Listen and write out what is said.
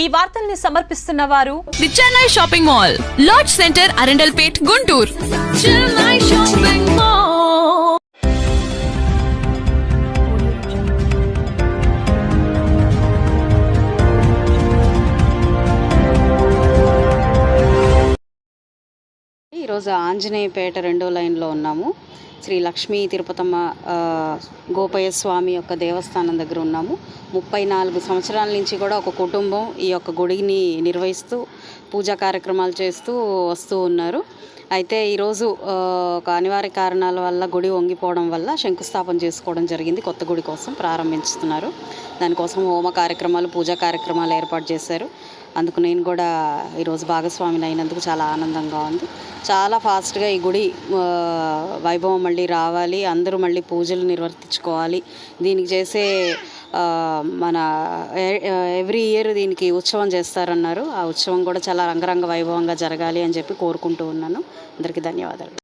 ఈ వార్తల్ని సమర్పిస్తున్న వారు the Chennai shopping mall large centre Arundelpet Guntur. ఈరోజు ఆంజనేయపేట రెండో లైన్లో ఉన్నాము. శ్రీ లక్ష్మీ తిరుపతమ్మ గోపయ్య స్వామి యొక్క దేవస్థానం దగ్గర ఉన్నాము. ముప్పై నాలుగు సంవత్సరాల నుంచి కూడా ఒక కుటుంబం ఈ యొక్క గుడిని నిర్వహిస్తూ పూజా కార్యక్రమాలు చేస్తూ వస్తూ ఉన్నారు. అయితే ఈరోజు ఒక అనివార్య కారణాల వల్ల గుడి వంగిపోవడం వల్ల శంకుస్థాపన చేసుకోవడం జరిగింది. కొత్త గుడి కోసం ప్రారంభిస్తున్నారు. దానికోసం హోమ కార్యక్రమాలు పూజా కార్యక్రమాలు ఏర్పాటు చేశారు. అందుకు నేను కూడా ఈరోజు భాగస్వామిని అయినందుకు చాలా ఆనందంగా ఉంది. చాలా ఫాస్ట్గా ఈ గుడి వైభవం మళ్ళీ రావాలి. అందరూ మళ్ళీ పూజలు నిర్వర్తించుకోవాలి. దీనికి చేసే మన ఎవ్రీ ఇయర్ దీనికి ఉత్సవం చేస్తారన్నారు. ఆ ఉత్సవం కూడా చాలా రంగరంగ వైభవంగా జరగాలి అని చెప్పి కోరుకుంటూ ఉన్నాను. అందరికీ ధన్యవాదాలు.